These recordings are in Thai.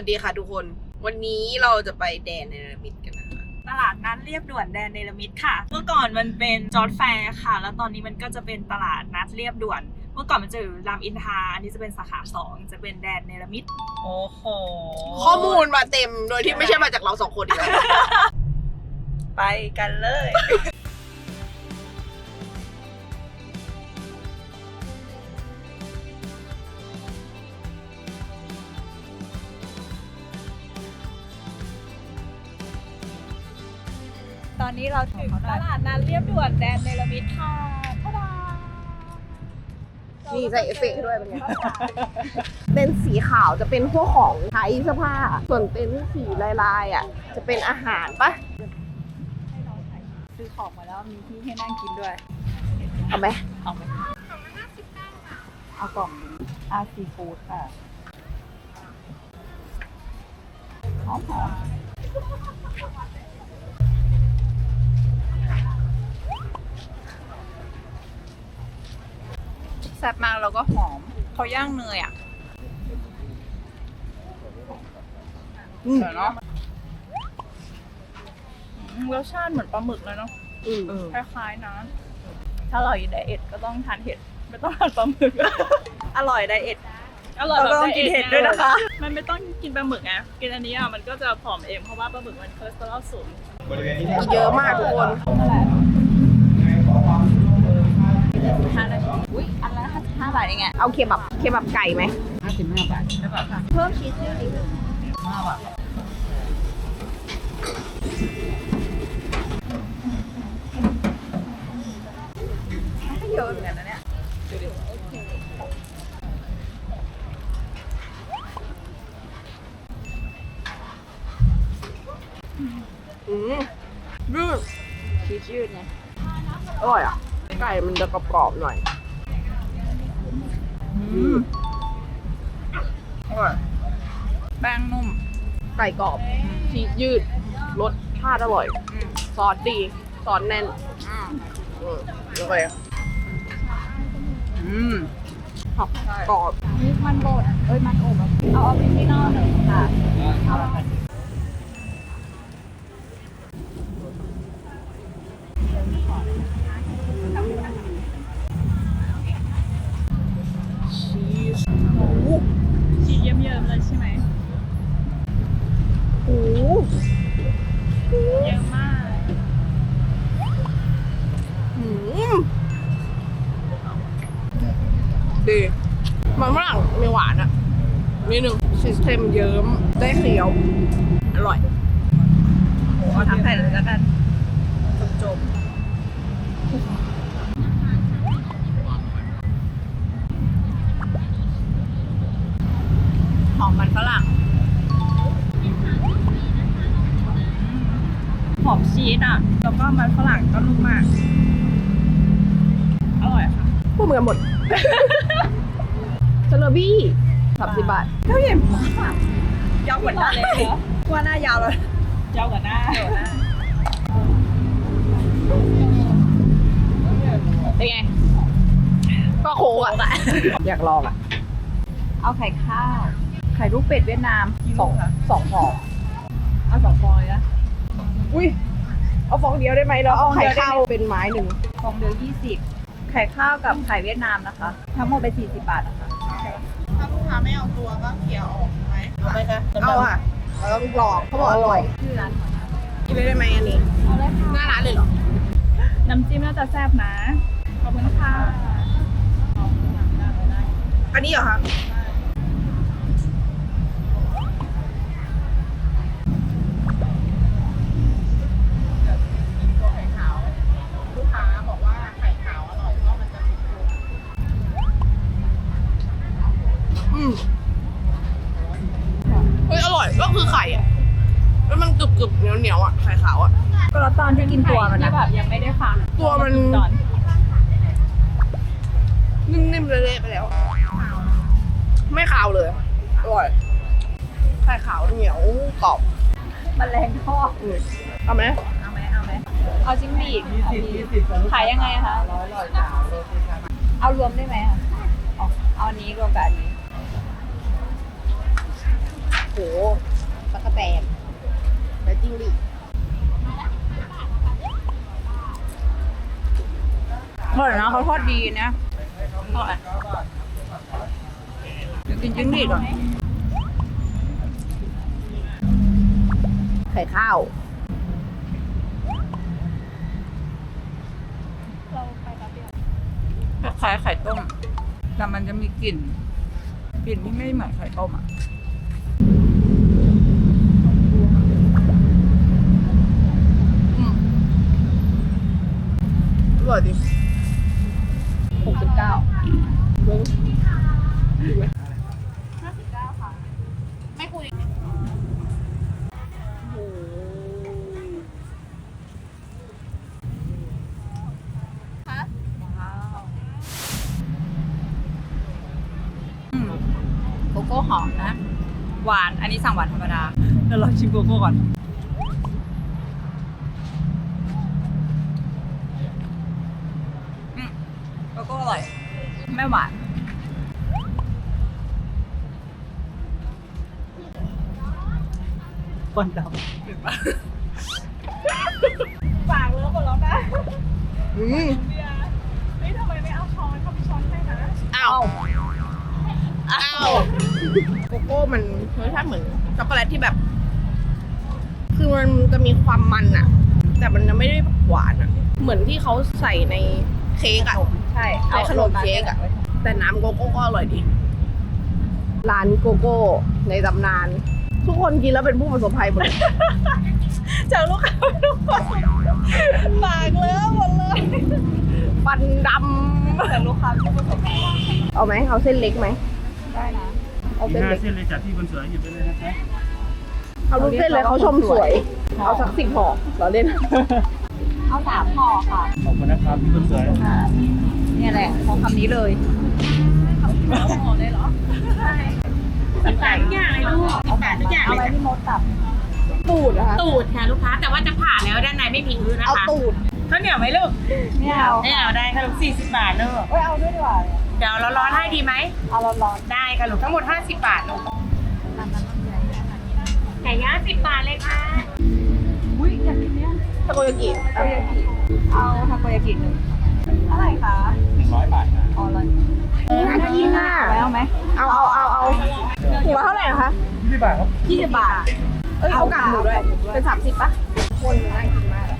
วัสดีค่ะทุกคน วันนี้เราจะไปแดนเนรมิตกันนะคะ ตลาดนัดเรียบด่วนแดนเนลมิดค่ะ เมื่อก่อนมันเป็นจอร์ดแฟร์ค่ะ แล้วตอนนี้มันก็จะเป็นตลาดนัดเรียบด่วน เมื่อก่อนมันจะอยู่รามอินทราอันนี้จะเป็นสาขาสองจะเป็นแดนเนลมิดโอ้โหข้อมูลมาเต็มโดยที่ไม่ใช่มาจากเราสองคนอีกแล้วไปกันเลย อนนี้เราถึงตลาดนัดเรียบด่วนแดนเนลมิดค่ะทาดานี่ใส่เอฟเฟกต์ให้ด้วยเป็นไงเต็นท์สีขาวจะเป็นพวกของใช้เสื้อผ้า ส่วนเต็นท์สีลายๆอะ จะเป็นอาหารปะซื้อของมาแล้วมีที่ให้นั่งกินด้วย เอาไหมเอาไหมเอากล่องนี้อาซีฟู้ดค่ะหอมหอม แซ่บมากแล้วก็หอมเขาย่างเนยอะอืมเดี๋ยวเนาะอืมรสชาติเหมือนปลาหมึกเลยเนาะอืมคล้ายๆนะถ้าเราอยู่ไดเอทก็ต้องทานเห็ดไม่ต้องทานปลาหมึก อร่อยไดเอทอร่อยแบบเราต้องกินเห็ดด้วยนะคะ มันไม่ต้องกินปลาหมึกไงกินอันนี้อะมันก็จะผอมเองเพราะว่าปลาหมึกมันคอเลสเตอรอลสูงเยอะมากทุกคน ห้านาทีอุ้ยอันละห้า บาทเองไงเอาเคบับเคบับไก่ไหมเพิ่มชีสด้วยดิเยอะเหมือนกันนะเนี่ยอืมยืดชีสยืดไงอร่อยอะไก่มันจะกรอบๆหน่อย อืมอร่อยแป้งนุ่มไก่กรอบชีสยืดรสชาติอร่อยอืมซอสดี ซอสแน่นอืมอืมโอเคอืมผักกรอบนี่มันบดเอ้ยมันอบอะเอาออริจินอลหนึ่งค่ะ สโลบี้สามสิบบาทเท่าใหญ่มากยาวกว่าหน้าเลยเหรอว่าหน้ายาวเลยยาวกว่าหน้าเป็นไงก็โค้งอะ อยากลองอะ เอาไข่ข้าว ไข่ลูกเป็ดเวียดนามสองสองห่อเอาสองฟองเลยนะ อุ้ยเอาฟองเดียวได้ไหมแล้วเอาเอาฟองไข่เดียวได้ไหมข้าวเป็นไม้หนึ่งฟองเดียวยี่สิบ ไข่ข้าวกับไข่เวียดนามนะคะ ทั้งหมดเป็นสี่สิบบาทนะคะ ถ้าลูกค้าไม่เอาตัวก็เขี่ยออกไหมเอาไหมคะเอาอะเราต้องลองเขาบอกอร่อยชื่อร้านของกินเลยได้ไหมอันนี้เอาเลยค่ะหน้าร้านเลยเหรอ น้ำจิ้มน่าจะแซ่บนะ ขอบคุณค่ะอันนี้เหรอคะ ไม่ขาวเลยอร่อยไข่ขาวเหนียวกรอบมันแรงทอดอืมเอาไหมเอาไหมเอาไหมเอาจิ้งหรีดขายยังไงคะเอารวมได้ไหมคะเอาเอาอันนี้รวมกับอันนี้โหตะกะแตนแล้วจิ้งหรีดอร่อยนะเขาทอดดีนะอร่อยเดี๋ยว กินจิ้งหรีดก่อนไข่ข้าวคล้ายๆไข่ต้ม แต่มันจะมีกลิ่น กลิ่นที่ไม่เหมือนไข่ต้มอะอืมอร่อยดิหกสิบเก้าเบิ้ง ไม่คุย โอ้โห อืมโกโก้หอมนะ หวาน อันนี้สั่งหวานธรรมดาเดี๋ยวเราชิมโกโก้ก่อน อืมโกโก้อร่อย ไม่หวานคนดำถึงปะปากเลอะหมดแล้วนะอืมเบียร์เฮ้ยทำไมไม่เอาช้อนเขามีช้อนให้นะ อ้าว อ้าว โกโก้มันรสชาติเหมือนช็อกโกแลตที่แบบ คือมันจะมีความมันอะแต่มันจะไม่ได้หวานอะเหมือนที่เขาใส่ในเค้กอะใช่ในขนมเค้กอะแต่น้ำโกโก้ก็อร่อยดีร้านโกโก้ในตำนาน ทุกคนกินแล้วเป็นผู้ประสบภัยหมดเลยจากลูกค้าทุกคนปากเลอะหมดเลยฟันดแต่ลูกค้าทุกคนำเอาไหมเอาเส้นเล็กไหมได้นะ เอามีเส้นห้าเล็ก เส้นเลยจากที่คนสวยหยิบไปเลยนะครับเอาลูกเส้นเลยเขาชมสวย เอาสักสิบห่อเราเล่น เอาสามห่อค่ะ ขอบคุณนะครับที่คนสวยเนี่ยแหละของคำนี้เลยห่อเลยเหรอสิบบาททุกอย่างเลยลูกสิบบาททุกอย่างเอาเลยไว้จ้ะที่มดตับ ตูดนะคะ ตูดค่ะลูกค้า แต่ว่าจะผ่าแล้วด้านในไม่มีพื้นนะเอาคะตูดข้าวเหนียวไหมลูกไม่เอาไม่เอาได้ค่ะลูกสี่สิบบาทลูก เอ้ยเอาด้วยดีกว่าเดี๋ยวเราร้อนให้ดีไหมเอาร้อนได้ค่ะลูกทั้งหมดห้าสิบบาทลูกไก่ย่างสิบบาทเลยค่ะๆอุ้ยอยากกินเนี่ยตะโกยากิทาโกยากิ เอาทาโกยากิหนึ่งเท่าไหร่คะหนึ่งร้อยบาทครับอ๋อร้อยน่ากินอะไว้เอาไหมเอาเอาเอาเอาถุงละเท่าไหร่นะคะยี่สิบบาทครับยี่สิบบาท เอ้ยเอากากหมูด้วย เป็นสามสิบปะคนน่ากินมากอะ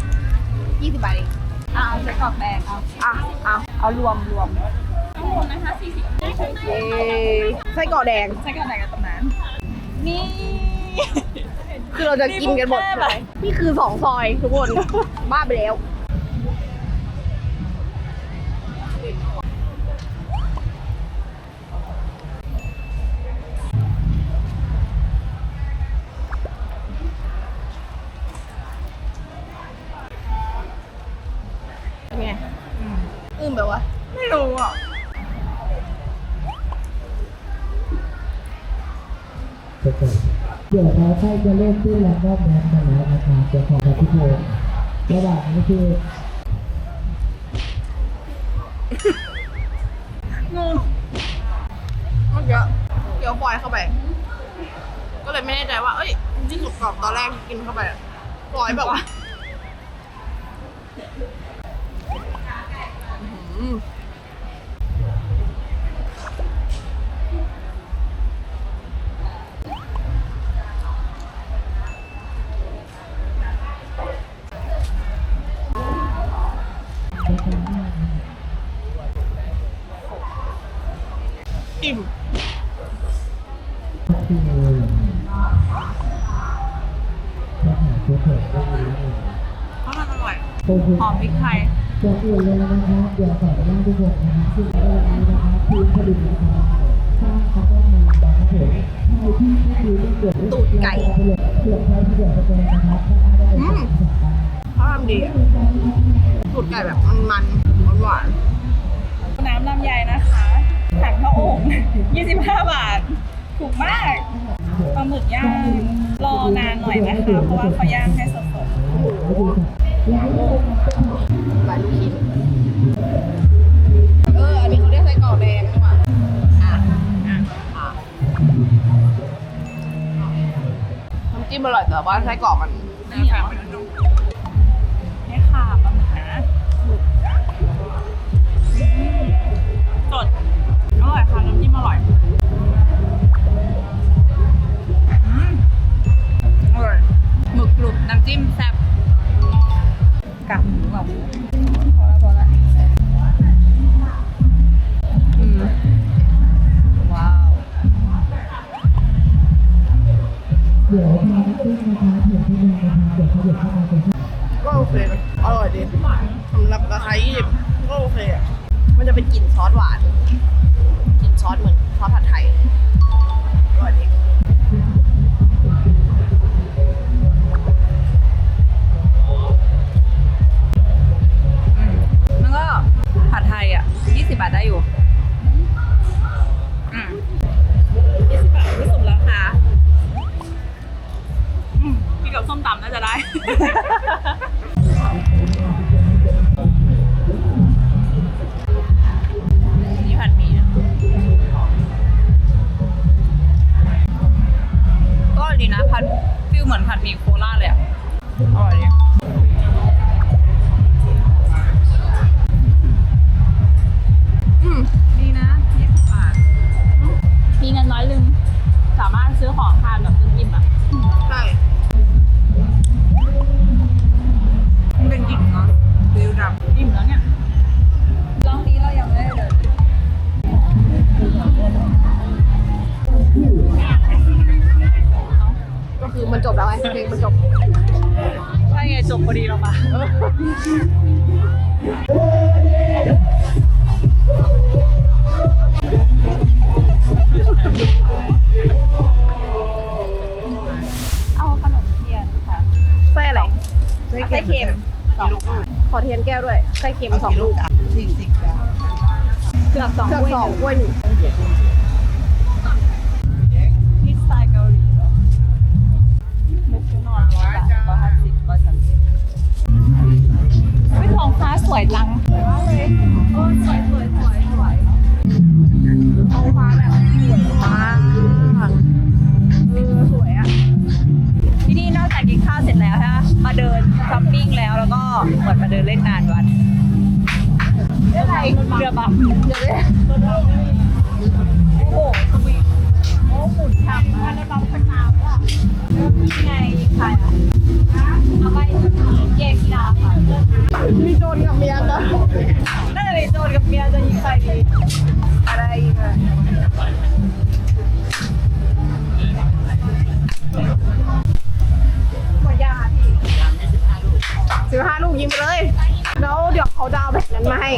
ยี่สิบบาทเองเอาเอาไส้กรอกแดงเอาอะเอาเอารวมรวม เย้ไส้กรอกแดงไส้กรอกแดงกับตรงนั้นนี่ คือเราจะกินกันหมดนี่ใช่บุฟไหมเฟ่ต์นี่คือสองซอยทุกคน บ้าไปแล้ว เดี๋ยวเราใกล้จะเริ่มขึ้นแล้วก็แมสกันแล้วนะครับเดี๋ยวขอกับพี่โพระหว่างนี้คืองงเมื่อกี้เกี๊ยวฟอยเข้าไป ก็เลยไม่แน่ใจว่า เอ้ยที่สุดกรอบตอนแรกที่กินเข้าไปอะฟอยแบบว่า อื้อหืออิ่ม หอมพริกไทยก่อนอื่นเลยนะครับเดี๋ยวขออนุญาตทุกคนนะครับซึ่งในวันนี้นะครับทีมผลิตนะครับสร้างเขาก็มีนะครับผมใครที่ไม่ดูไม่เกิดตูดไก่เปลือกเปลือกไก่ที่เดือดกระเจิงนะครับถ้าได้อืมเขาทำดีอะสูตรไก่แบบมันๆหวานน้ำลำไยนะคะถังข้าวโอ่ง25 บาท ถูกมากปลาหมึกย่าง รอนานหน่อยนะคะ เพราะว่าเขาย่างให้สดๆ หลาลูกชิ้นเออ อันนี้เขาเรียกไส้กรอกแดงใช่ปะอะอะอะน้ำจิ้มอร่อยแต่ว่าไส้กรอกมันเหนียวำหรับก็โอเคอะมันจะเป็นกลิ่นซอสหวาน เพลงมันจบใช่ไงจบพอดีเรามาเอาขนมเทียนค่ะไส้อะไรไส้เค็มสองลูกขอเทียนแก้วด้วยไส้เค็มสองลูกเกือบสองเครื่องสองกล้วยหนึ่ง นี่ไงใครอะเอาไปเกมกีฬาค่ะมีโจรกับเมียกันน่าจะเป็นโจนกับเมียจะยิงใครดีอะไรอีกอะหมดยาพี่สิบห้าลูกยิงไปเลย แล้วเดี๋ยวเขาจะเอาแบบนั้นมาให้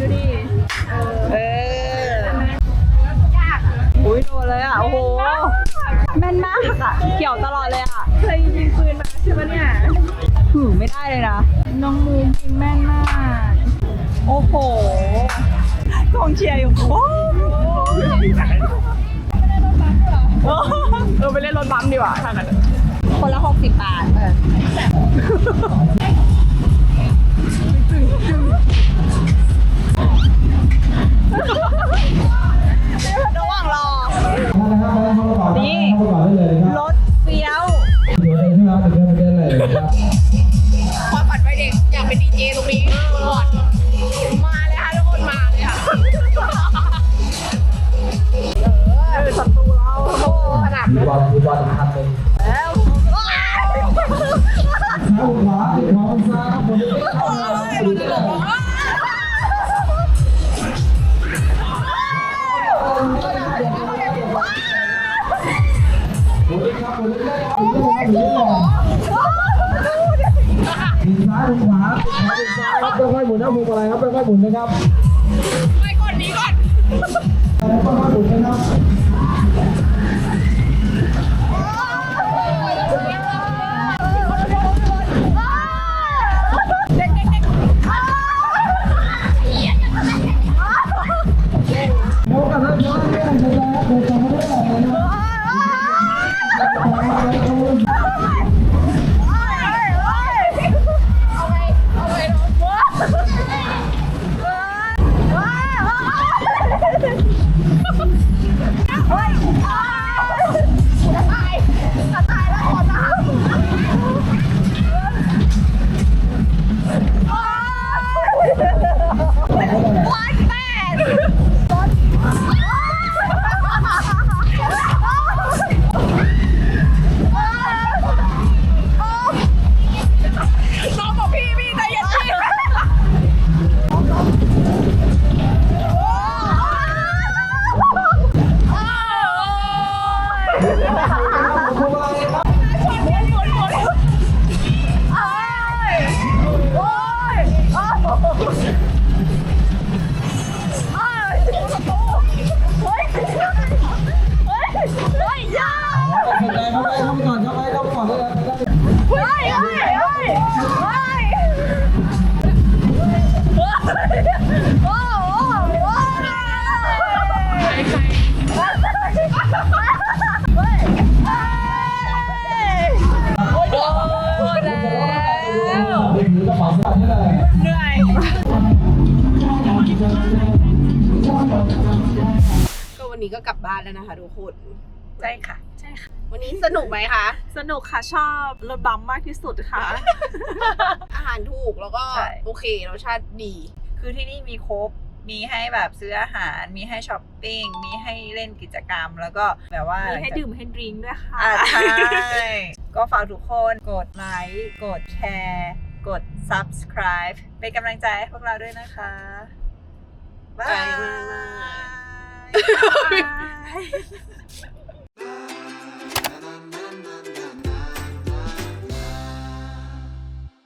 ดูดิ เออเอออุ้ยโดนเลยอะ โอ้โห แม่นมากอะเกี่ยวตลอดเลยอะ เคยยิงปืนมาใช่ปะเนี่ยถือไม่ได้เลยนะ น้องมูมยิงแม่นมาก โอ้โหกองเชียร์อยู่ โอ้โหเออไปเล่นรถบัมดีกว่าถ้างั้นคนละหกสิบบาท เออ นนะพวงมาลัยครับค่อยๆหมุนนะครับไปก่อนหนีก่อนค่อยๆหมุนนะครับโมกันแล้วย้อนเรื่องจะได้เปิดสองเรื่องเลย เหนื่อย ก็วันนี้ก็กลับบ้านแล้วนะคะทุกคน ใช่ค่ะ วันนี้สนุกไหมคะ สนุกค่ะชอบรถบัมมากที่สุดค่ะ อาหารถูกแล้วก็ใช่ โอเครสชาติดี คือที่นี่มีครบ มีให้แบบซื้ออาหาร มีให้ช้อปปิ้ง มีให้เล่นกิจกรรม แล้วก็แบบว่ามีให้ดื่มให้ดริงก์ด้วยค่ะ อ่าใช่ ก็ฝากทุกคนกดไลค์ กดแชร์ กด subscribe เป็นกำลังใจให้พวกเราด้วยนะคะบายบ๊ายบายบาย